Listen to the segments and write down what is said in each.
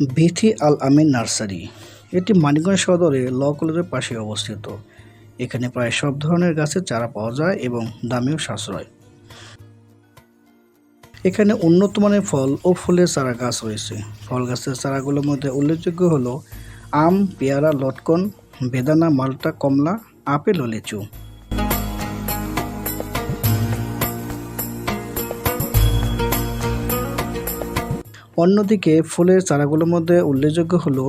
বিথি আল আমিন nursery. এটি মানিকগঞ্জ সদরে ল কলেজের পাশে অবস্থিত। এখানে প্রায় সব ধরনের গাছের চারা পাওয়া যায় এবং দামেও সাশ্রয়। এখানে উন্নত মানের ফল ও ফুলের চারা গাছ রয়েছে। ফল গাছের চারাগুলোর মধ্যে উল্লেখযোগ্য হলো আম, পেয়ারা, লটকন, বেদানা, মালটা, কমলা, আপেল ও লিচু। অন্যদিকে, ফুলের চারাগুলোর মধ্যে উল্লেখযোগ্য হলো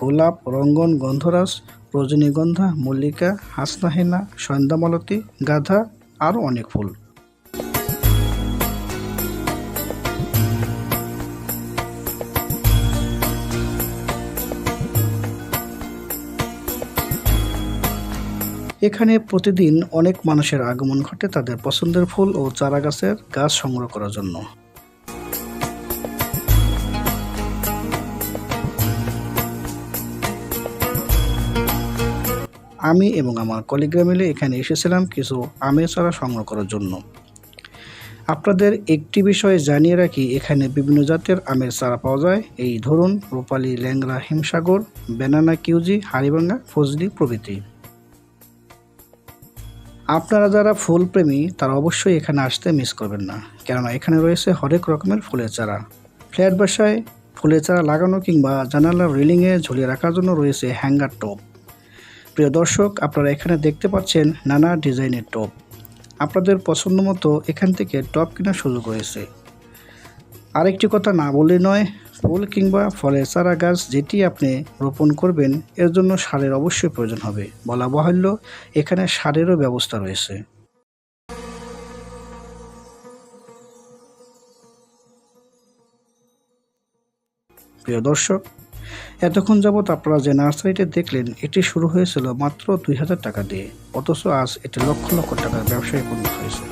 গোলাপ, রঙ্গন, গন্ধরাজ, রজনীগন্ধা, মল্লিকা, হাসনাহেনা, সন্ধ্যামালতী, গাধা আরও অনেক ফুল। এখানে প্রতিদিন অনেক মানুষের আগমন ঘটে তাদের পছন্দের ফুল ও চারা গাছের গাছ সংগ্রহ করার জন্য। আমি এবং আমার কলিগরা মিলে এখানে এসেছিলাম কিছু আমের চারা সংগ্রহ করার জন্য। আপনাদের একটি বিষয়ে জানিয়ে রাখি, এখানে বিভিন্ন জাতের আমের চারা পাওয়া যায়। এই ধরুন, রূপালী ল্যাংরা হিমসাগর, ব্যানানা, কিউজি, হাড়িভাঙ্গা, ফজলি প্রভৃতি। আপনারা যারা ফুল প্রেমী তারা অবশ্যই এখানে আসতে মিস করবেন না। কেননা এখানে রয়েছে হরেক রকমের ফুলের চারা। ফ্ল্যাট বাসায় ফুলের চারা লাগানো কিংবা জানালার রেলিংয়ে ঝুলিয়ে রাখার জন্য রয়েছে হ্যাঙ্গার টপ। প্রিয় দর্শক, আপনারা এখানে দেখতে পাচ্ছেন নানা ডিজাইনের টপ। আপনাদের পছন্দ মতো এখান থেকে টপ কেনার সুযোগ রয়েছে আরেকটি কথা না বলে নয়, ফুল কিংবা ফলের চারা গাছ যেটি আপনি রোপণ করবেন, এর জন্য সারের অবশ্যই প্রয়োজন হবে। বলা বাহুল্য, এখানে সারেরও ব্যবস্থা রয়েছে। প্রিয় দর্শক এতক্ষণ যাবৎ আপনারা যে নার্সারিটি দেখলেন, এটি শুরু হয়েছিল মাত্র দুই হাজার টাকা দিয়ে। অথচ আজ এটি লক্ষ লক্ষ টাকার ব্যবসায় পণ্য হয়েছে।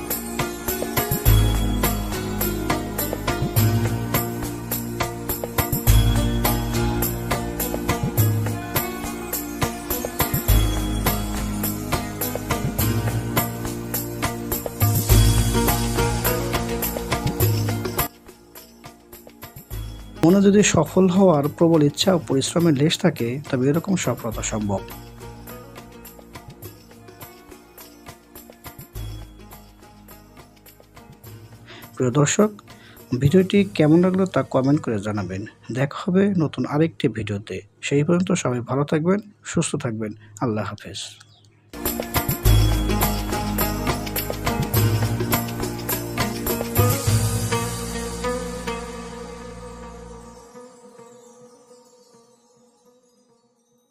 মনে যদি সফল হওয়ার প্রবল ইচ্ছা ও পরিশ্রমের লেশ থাকে, তবে এরকম সফলতা সম্ভব। প্রিয় দর্শক, ভিডিওটি কেমন লাগল তা কমেন্ট করে জানাবেন। দেখা হবে নতুন আরেকটি ভিডিওতে। সেই পর্যন্ত সবাই ভালো থাকবেন, সুস্থ থাকবেন। আল্লাহ হাফেজ।